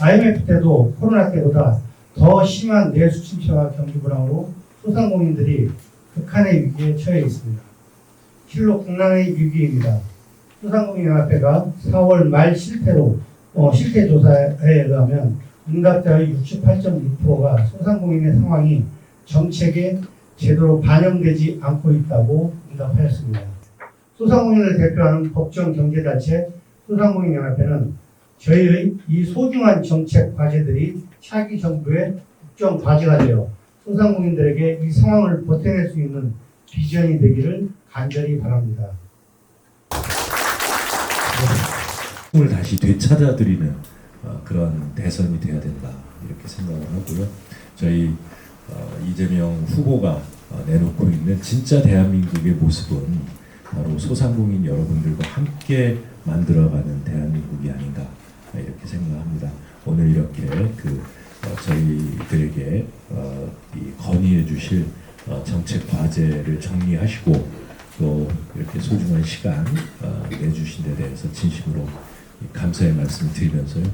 IMF 때도 코로나 때보다 더 심한 내수 침체와 경기 불황으로 소상공인들이 극한의 위기에 처해 있습니다. 실로 국난의 위기입니다. 소상공인연합회가 4월 말 실태로 어, 실태 조사에 의하면 응답자의 68.6%가 소상공인의 상황이 정책에 제대로 반영되지 않고 있다고 응답하였습니다. 소상공인을 대표하는 법정 경제단체 소상공인연합회는 저희의 이 소중한 정책 과제들이 차기 정부의 국정 과제가 되어 소상공인들에게 이 상황을 버텨낼 수 있는 비전이 되기를 간절히 바랍니다. 꿈을 다시 되찾아드리는 어, 그런 대선이 돼야 된다 이렇게 생각을 하고요. 저희 어, 이재명 후보가 어, 내놓고 있는 진짜 대한민국의 모습은 바로 소상공인 여러분들과 함께 만들어가는 대한민국이 아닌가 이렇게 생각합니다. 오늘 이렇게 그 어, 저희들에게 어, 이 건의해 주실 어, 정책 과제를 정리하시고 또 이렇게 소중한 시간 어, 내주신 데 대해서 진심으로 감사의 말씀을 드리면서요.